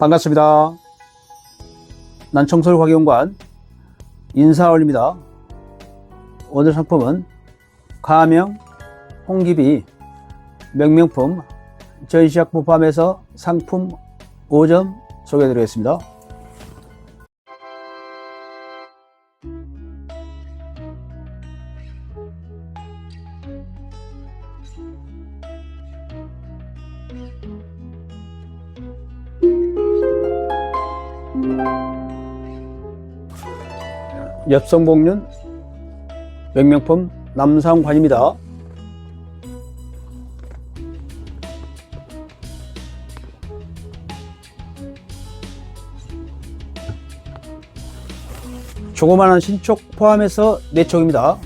반갑습니다. 난청솔 화경관 인사 올립니다. 오늘 상품은 가명 홍기비 명명품 전시약품 포함해서 상품 5점 소개해드리겠습니다. 엽성복륜 명명품 남상관입니다. 조그마한 신촉 포함해서 4촉입니다.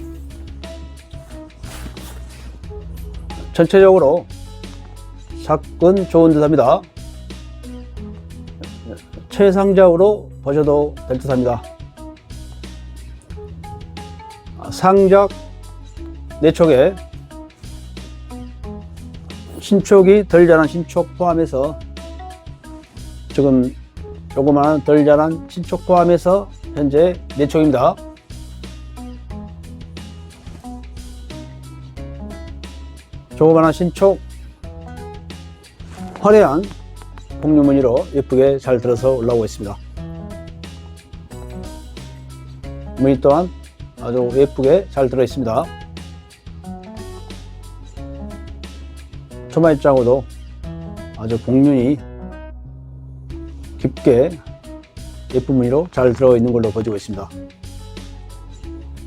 전체적으로 사건 좋은 듯합니다. 최상적으로 보셔도 될 듯합니다. 상작 네 촉에 신촉이 덜 자란 신촉 포함해서 지금 조그마한 덜 자란 신촉 포함해서 현재 네 촉입니다. 조그마한 신촉 화려한 복류무늬로 예쁘게 잘 들어서 올라오고 있습니다. 무늬 또한 아주 예쁘게 잘 들어 있습니다. 초마 입장으로도 아주 복륜이 깊게 예쁜 무늬로 잘 들어 있는 걸로 보여지고 있습니다.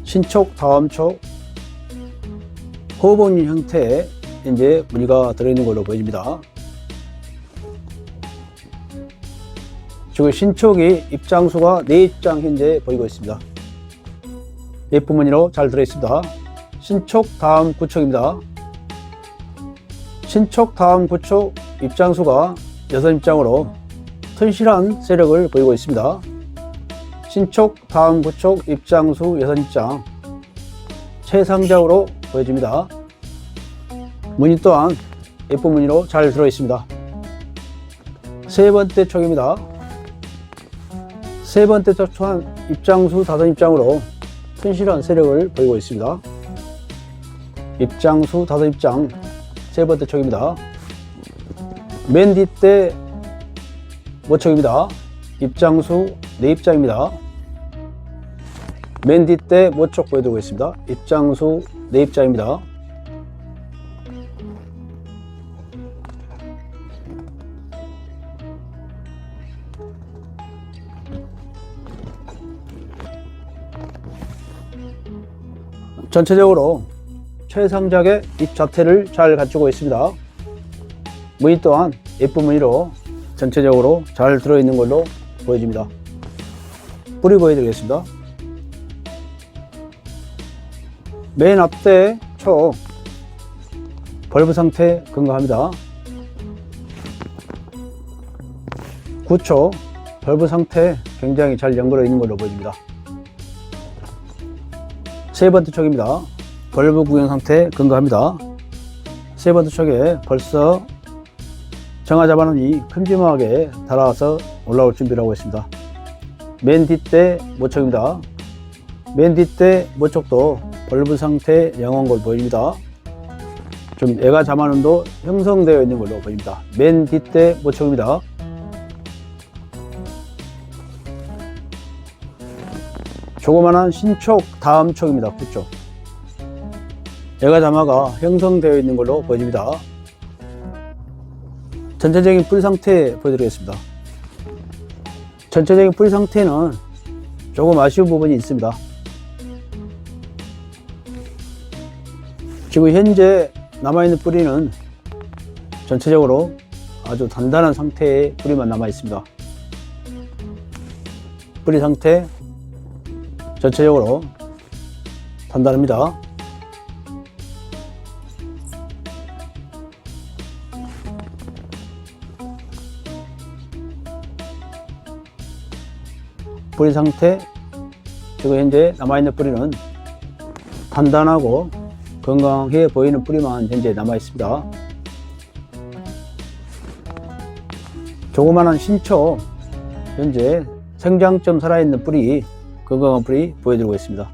신촉, 다음촉, 호흡원인 형태의 이제 무늬가 들어있는 걸로 보여집니다. 지금 신촉이 입장수가 4입장 현재 보이고 있습니다. 예쁜 무늬로 잘 들어있습니다. 신촉 다음 구촉입니다. 신촉 다음 구촉 입장수가 6입장으로 튼실한 세력을 보이고 있습니다. 신촉 다음 구촉 입장수 6입장 최상적으로 보여집니다. 무늬 또한 예쁜 무늬로 잘 들어있습니다. 세 번째 촉입니다. 세 번째 촉 또한 입장수 다섯 입장으로 튼실한 세력을 보이고 있습니다. 입장수 다섯 입장 세 번째 촉입니다. 맨 뒷대 모촉입니다. 입장수 네 입장입니다. 맨 뒷대 모촉 보여드리고 있습니다. 입장수 네 입장입니다. 전체적으로 최상작의 입 자태를 잘 갖추고 있습니다. 무늬 또한 예쁜 무늬로 전체적으로 잘 들어있는 걸로 보여집니다. 뿌리 보여드리겠습니다. 맨 앞대 초 벌브 상태 근거합니다. 9초 벌브 상태 굉장히 잘 연결되어 있는 걸로 보여집니다. 세 번째 촉입니다. 벌브 구형 상태 근거합니다. 세 번째 촉에 벌써 정화 잡아놓이 큼지막하게 달아서 올라올 준비를 하고 있습니다. 맨 뒷대 모촉입니다. 맨 뒷대 모촉도 벌브 상태 영한 걸 보입니다. 좀 애가 자만운도 형성되어 있는 걸로 보입니다. 맨 뒷대 모촉입니다. 조그만한 신촉 다음 촉입니다. 그쪽. 애가 자마가 형성되어 있는 걸로 보여집니다. 전체적인 뿌리 상태 보여드리겠습니다. 전체적인 뿌리 상태는 조금 아쉬운 부분이 있습니다. 지금 현재 남아있는 뿌리는 전체적으로 아주 단단한 상태의 뿌리만 남아 있습니다. 뿌리 상태 전체적으로 단단합니다. 뿌리 상태 지금 현재 남아있는 뿌리는 단단하고 건강해 보이는 뿌리만 현재 남아 있습니다. 조그마한 신초 현재 생장점 살아있는 뿌리 건강한 뿌리 보여드리고 있습니다.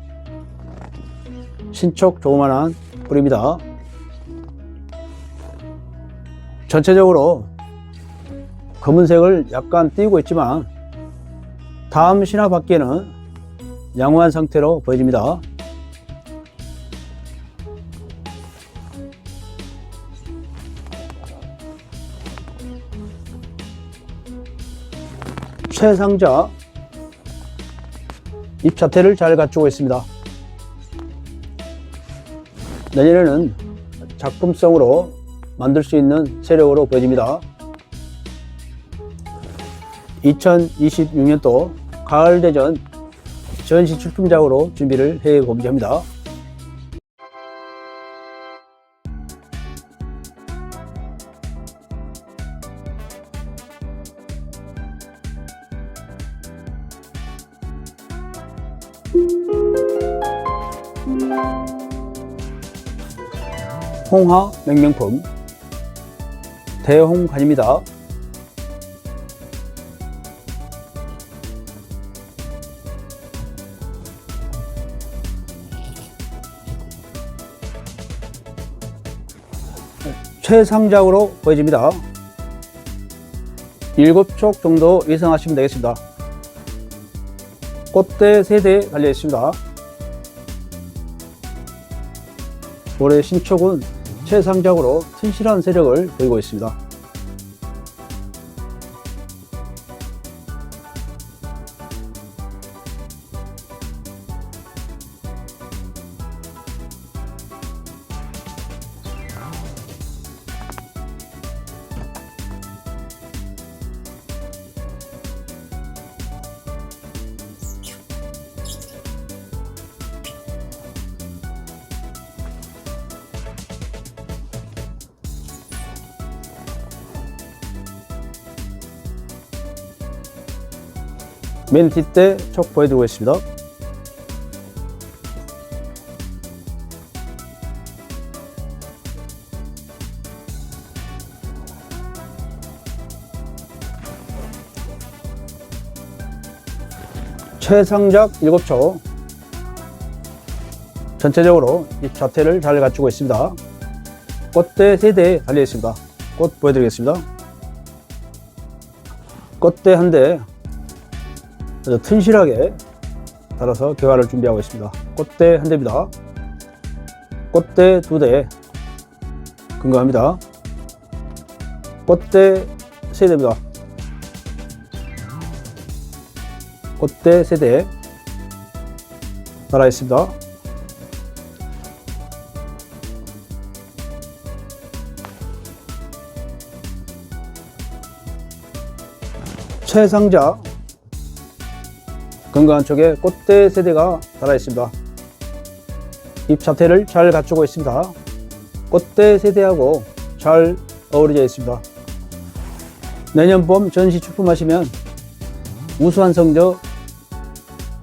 신촉 조그마한 뿌리입니다. 전체적으로 검은색을 약간 띄고 있지만 다음 신화 밖에는 양호한 상태로 보여집니다. 최상자 잎 자태를 잘 갖추고 있습니다. 내년에는 작품성으로 만들 수 있는 세력으로 보여집니다. 2026년도 가을 대전 전시 출품작으로 준비를 해 보고자 합니다. 홍화 맹명품 대홍관입니다. 최상작으로 보여집니다. 7촉 정도 예상하시면 되겠습니다. 꽃대 세대 달려 있습니다. 올해 신촉은 최상작으로 튼실한 세력을 보이고 있습니다. 맨 뒷대 촉 보여드리고 있습니다. 최상작 7초 전체적으로 이 자태를 잘 갖추고 있습니다. 꽃대 세대에 달려 있습니다. 꽃 보여드리겠습니다. 꽃대 한대 그래서 튼실하게 달아서 개화를 준비하고 있습니다. 꽃대 한 대입니다. 꽃대 두 대 근거합니다. 꽃대 세 대입니다. 꽃대 세 대 달아 있습니다. 최상자 건강한 쪽에 꽃대 세대가 달아 있습니다. 잎 자태를 잘 갖추고 있습니다. 꽃대 세대하고 잘 어우러져 있습니다. 내년 봄 전시 출품하시면 우수한 성적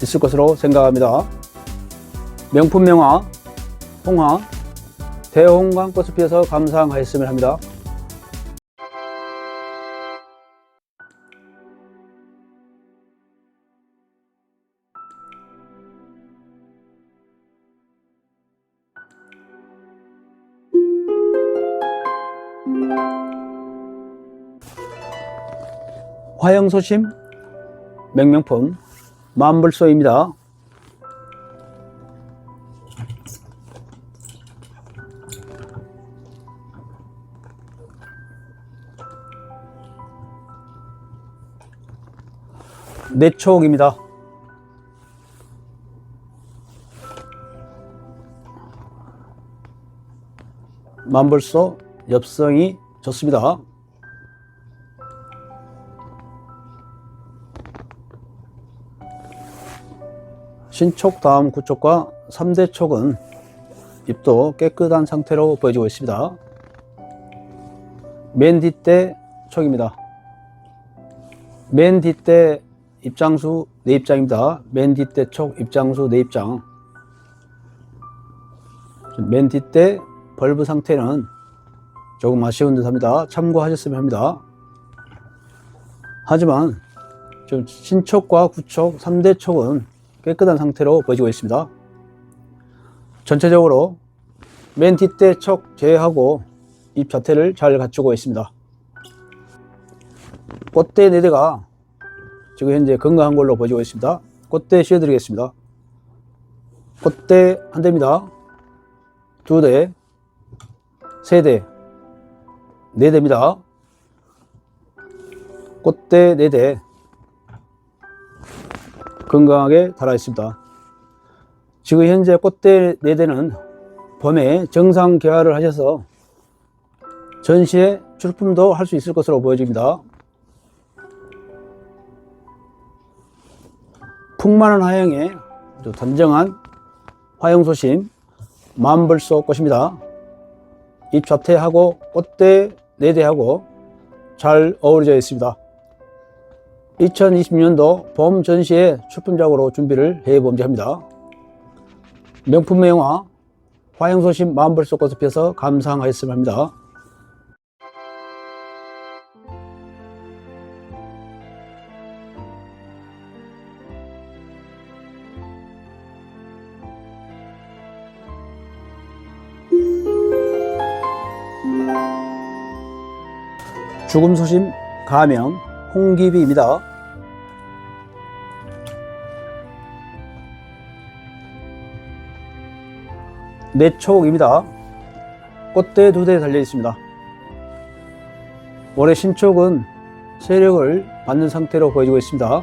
있을 것으로 생각합니다. 명품 명화, 홍화, 대홍광 꽃을 피워서 감상하였으면 합니다. 화영소심 맹명품 만불소입니다. 내초옥입니다. 만불소 엽성이 좋습니다. 신촉 다음 구촉과 3대 촉은 잎도 깨끗한 상태로 보여지고 있습니다. 맨 뒷대 촉입니다. 맨 뒷대 입장수 내 입장입니다. 맨 뒷대 촉 입장수 내 입장. 맨 뒷대 벌브 상태는 조금 아쉬운 듯 합니다. 참고하셨으면 합니다. 하지만 좀 신촉과 구촉, 3대 촉은 깨끗한 상태로 보여지고 있습니다. 전체적으로 맨 뒷대 촉 제외하고 잎 자태를 잘 갖추고 있습니다. 꽃대 4대가 지금 현재 건강한 걸로 보여지고 있습니다. 꽃대 씌워드리겠습니다. 꽃대 한 대입니다. 두 대, 세 대, 네 대입니다. 꽃대 네 대 건강하게 달아 있습니다. 지금 현재 꽃대 네 대는 봄에 정상 개화를 하셔서 전시에 출품도 할 수 있을 것으로 보여집니다. 풍만한 화형에 단정한 화형소심 만벌소 꽃입니다. 잎 자태하고 꽃대 네 대하고 잘 어우러져 있습니다. 2020년도 봄 전시회 출품작으로 준비를 해보고자 합니다. 명품 명화 화형소심 만벌소 꽃을 피워서 감상하였으면 합니다. 죽음 소심 가명 홍기비입니다. 내초옥입니다. 꽃대 두 대 달려 있습니다. 올해 신촉은 세력을 받는 상태로 보여지고 있습니다.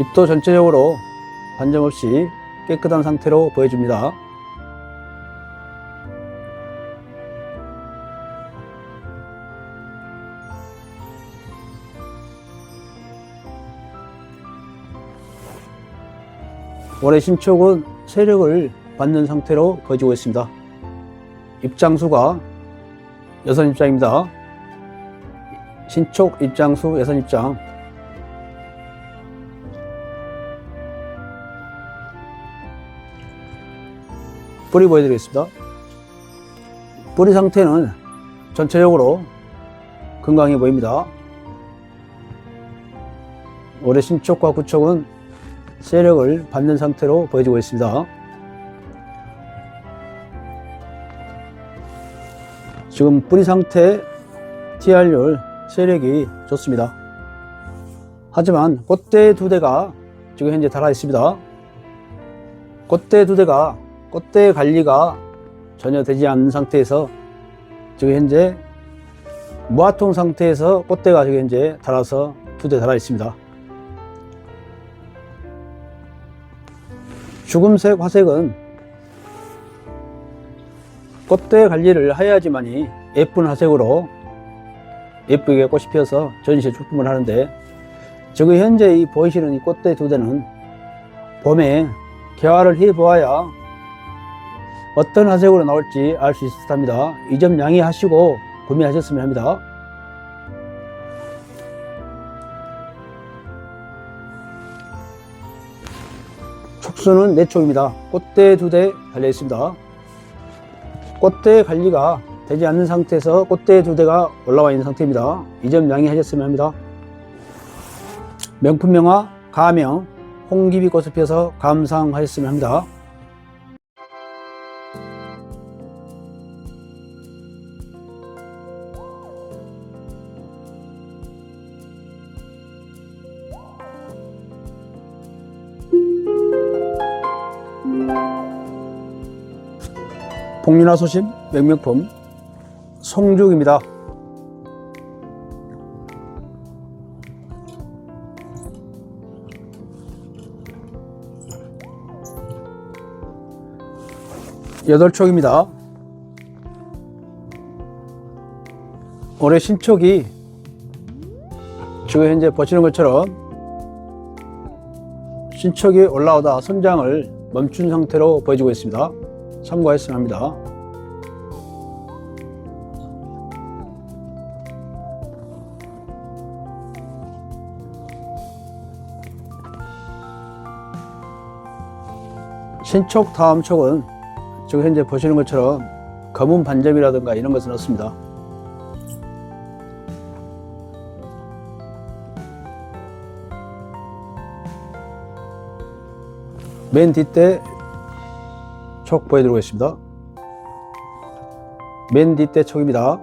잎도 전체적으로 반점 없이 깨끗한 상태로 보여집니다. 올해 신촉은 세력을 받는 상태로 보여지고 있습니다. 입장수가 여섯 입장입니다. 신촉 입장수 여섯 입장. 뿌리 보여드리겠습니다. 뿌리 상태는 전체적으로 건강해 보입니다. 올해 신촉과 구촉은 세력을 받는 상태로 보여지고 있습니다. 지금 뿌리 상태 TR율 세력이 좋습니다. 하지만 꽃대 두 대가 지금 현재 달아 있습니다. 꽃대 두 대가 꽃대 관리가 전혀 되지 않는 상태에서 지금 현재 무화통 상태에서 꽃대가 지금 현재 달아서 두 대 달아 있습니다. 죽음색 화색은 꽃대 관리를 해야지만이 예쁜 화색으로 예쁘게 꽃이 피어서 전시에 출품을 하는데 지금 현재 이 보이시는 이 꽃대 두 대는 봄에 개화를 해 보아야 어떤 화색으로 나올지 알 수 있을 듯합니다. 이 점 양해하시고 구매하셨으면 합니다. 촉수는 네 촉입니다. 꽃대 두 대 달려 있습니다. 꽃대 관리가 되지 않는 상태에서 꽃대 두 대가 올라와 있는 상태입니다. 이 점 양해하셨으면 합니다. 명품 명화 가명 홍기비 꽃을 피워서 감상하였으면 합니다. 복륜화 소심 명명품 송죽입니다. 여덟 촉입니다. 올해 신촉이 지금 현재 보시는 것처럼 신촉이 올라오다 선장을 멈춘 상태로 보여지고 있습니다. 참고하였으면 합니다. 신촉 다음 촉은 지금 현재 보시는 것처럼 검은 반점이라든가 이런 것은 없습니다. 맨 뒷대 촉 보여드리겠습니다. 맨 뒷대 촉입니다.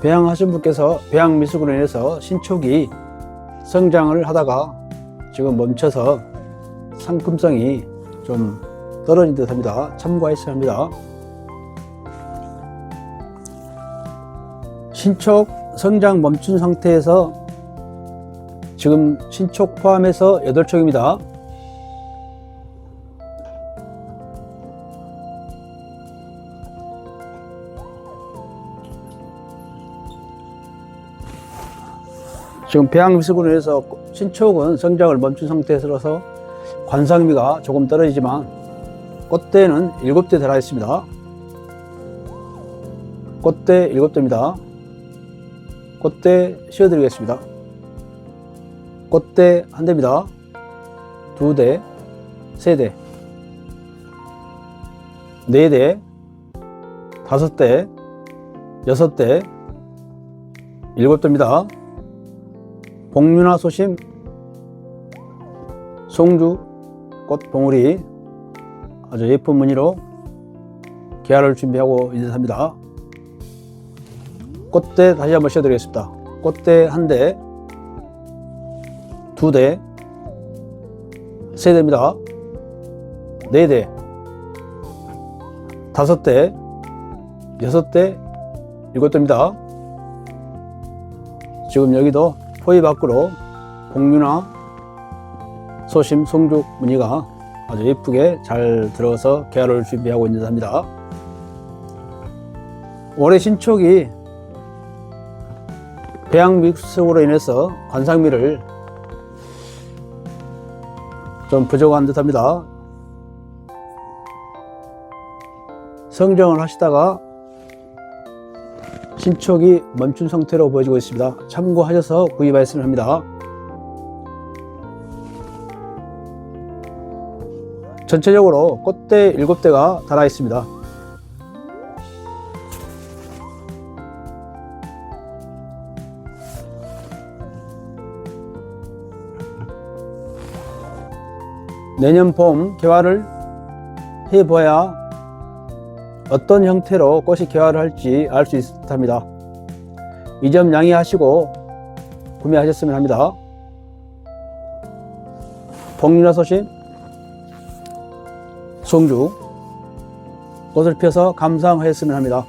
배양하신 분께서 배양 미숙으로 인해서 신촉이 성장을 하다가 지금 멈춰서 상품성이 좀 떨어진 듯 합니다. 참고하셔야 합니다. 신촉 성장 멈춘 상태에서 지금 신촉 포함해서 8촉입니다. 지금 배양 미숙으로 인해서 신촉은 성장을 멈춘 상태에서 관상미가 조금 떨어지지만 꽃대는 7대 달아 있습니다. 꽃대 7대입니다. 꽃대 씌워드리겠습니다. 꽃대 한 대입니다. 두 대, 세 대, 네 대, 다섯 대, 여섯 대, 일곱 대입니다. 복륜화 소심 송주 꽃 봉우리 아주 예쁜 무늬로 개화를 준비하고 있는 합니다. 꽃대 다시 한번 씌워드리겠습니다. 꽃대 한 대, 두 대, 세 대입니다. 네 대, 다섯 대, 여섯 대, 일곱 대입니다. 지금 여기도 포위 밖으로 복륜화 소심 송죽 무늬가 아주 예쁘게 잘 들어서 개화를 준비하고 있는 합니다. 올해 신촉이 배양 믹스로 인해서 관상미를 좀 부족한 듯 합니다. 성정을 하시다가 신촉이 멈춘 상태로 보여지고 있습니다. 참고하셔서 구입하였으면 합니다. 전체적으로 꽃대 7대가 달아 있습니다. 내년 봄 개화를 해봐야 어떤 형태로 꽃이 개화를 할지 알 수 있을 듯합니다. 이 점 양해하시고 구매하셨으면 합니다. 복륜화 소심 송주 꽃을 펴서 감상하였으면 합니다.